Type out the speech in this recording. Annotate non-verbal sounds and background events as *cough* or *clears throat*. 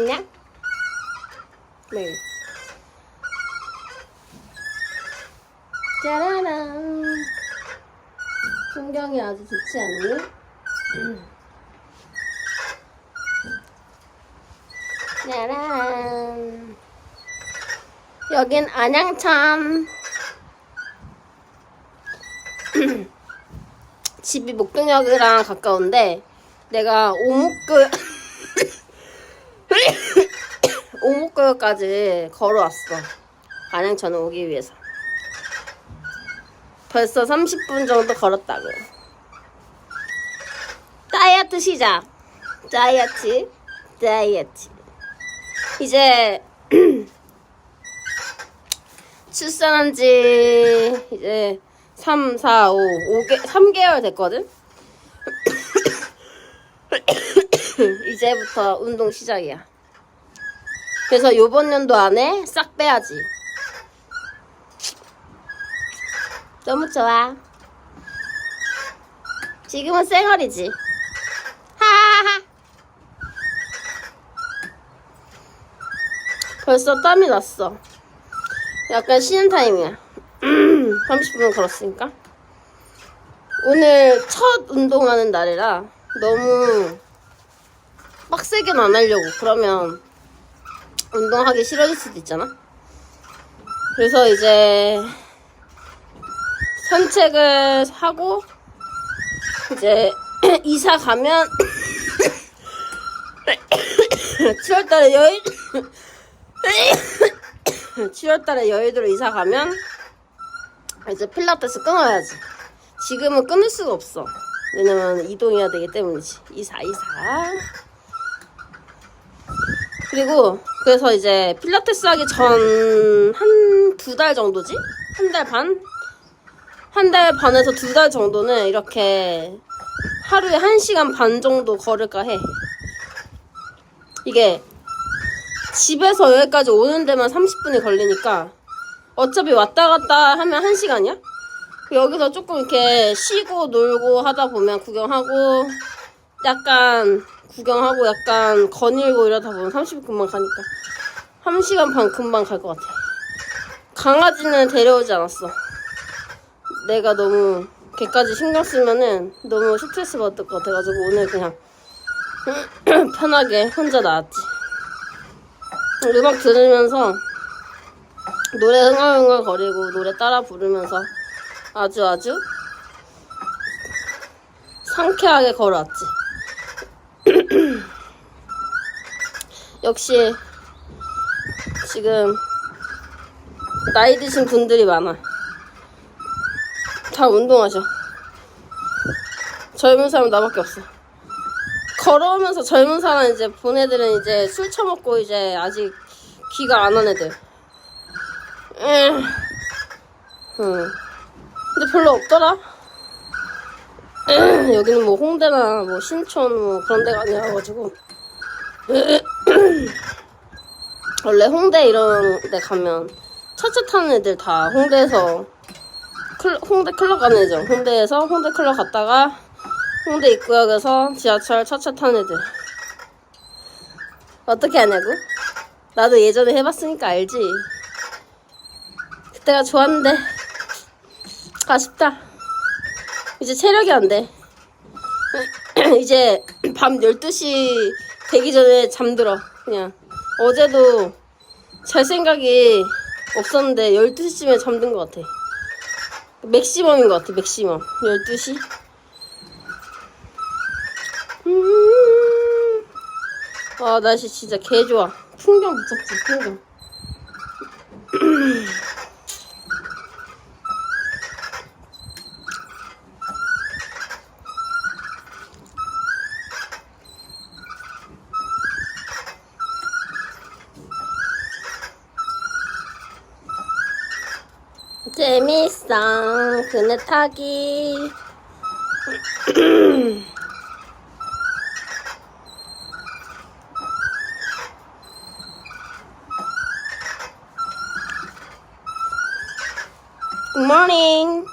있냐? 네. 짜라란. 풍경이 아주 좋지 않니? 짜란. 여긴 안양천. *clears throat* 집이 목동역이랑 가까운데 내가 오목교 오목교역까지 걸어왔어. 안양천 오기 위해서. 벌써 30분 정도 걸었다고. 다이어트 시작. 다이어트, 다이어트. 이제 *clears throat* 출산한 지 이제 3, 4, 5, 5개, 3개월 됐거든? *clears throat* 이제부터 운동 시작이야. 그래서 요번 연도 안에 싹 빼야지. 너무 좋아. 지금은 쌩얼이지. 하하하. 벌써 땀이 났어. 약간 쉬는 타임이야. 30분 걸었으니까. 오늘 첫 운동하는 날이라 너무 빡세게는 안 하려고. 그러면 운동하기 싫어질 수도 있잖아. 그래서 이제 산책을 하고 이제 *clears throat* 이사 가면 *clears throat* 7월달에 여의 *clears throat* 7월달에 여의도로 이사 가면 이제 필라테스 끊어야지. 지금은 끊을 수가 없어. 왜냐면 이동해야 되기 때문이지. 이사 이사. 그리고 그래서 이제 필라테스 하기 전 한 두 달 정도지? 한 달 반? 한 달 반에서 두 달 정도는 이렇게 하루에 한 시간 반 정도 걸을까 해. 이게 집에서 여기까지 오는 데만 30분이 걸리니까 어차피 왔다 갔다 하면 1시간이야? 여기서 조금 이렇게 쉬고 놀고 하다 보면 구경하고 약간 구경하고 약간 거닐고 이러다 보면 30분 금방 가니까 1시간 반 금방 갈 것 같아. 강아지는 데려오지 않았어. 내가 너무 걔까지 신경 쓰면은 너무 스트레스 받을 것 같아가지고 오늘 그냥 *clears throat* 편하게 혼자 나왔지. 음악 들으면서 노래 흥얼흥얼 거리고 노래 따라 부르면서 아주 아주 상쾌하게 걸어왔지. 역시 지금 나이 드신 분들이 많아. 다 운동하셔. 젊은 사람 나밖에 없어. 걸어오면서 젊은 사람 이제 본 애들은 이제 술 처먹고 이제 아직 귀가 안한 애들. 에, 응. 근데 별로 없더라. 에, 여기는 뭐 홍대나 뭐 신촌 뭐 그런 데가 아니라가지고. 원래 홍대 이런 데 가면 차차 타는 애들 다 홍대에서 클, 홍대 클럽 가는 애죠. 홍대에서 홍대 클럽 갔다가 홍대 입구역에서 지하철 차차 타는 애들. 어떻게 하냐고? 나도 예전에 해봤으니까 알지. 그때가 좋았는데 아쉽다. 이제 체력이 안 돼. *clears throat* 이제 밤 12시 되기 전에 잠들어. 그냥 어제도 잘 생각이 없었는데 12시쯤에 잠든 것 같아. 맥시멈인 것 같아, 맥시멈. 12시? 음. 아, 날씨 진짜 개 좋아. 풍경 미쳤지, 풍경. 재밌어. 그네 타기. Good morning.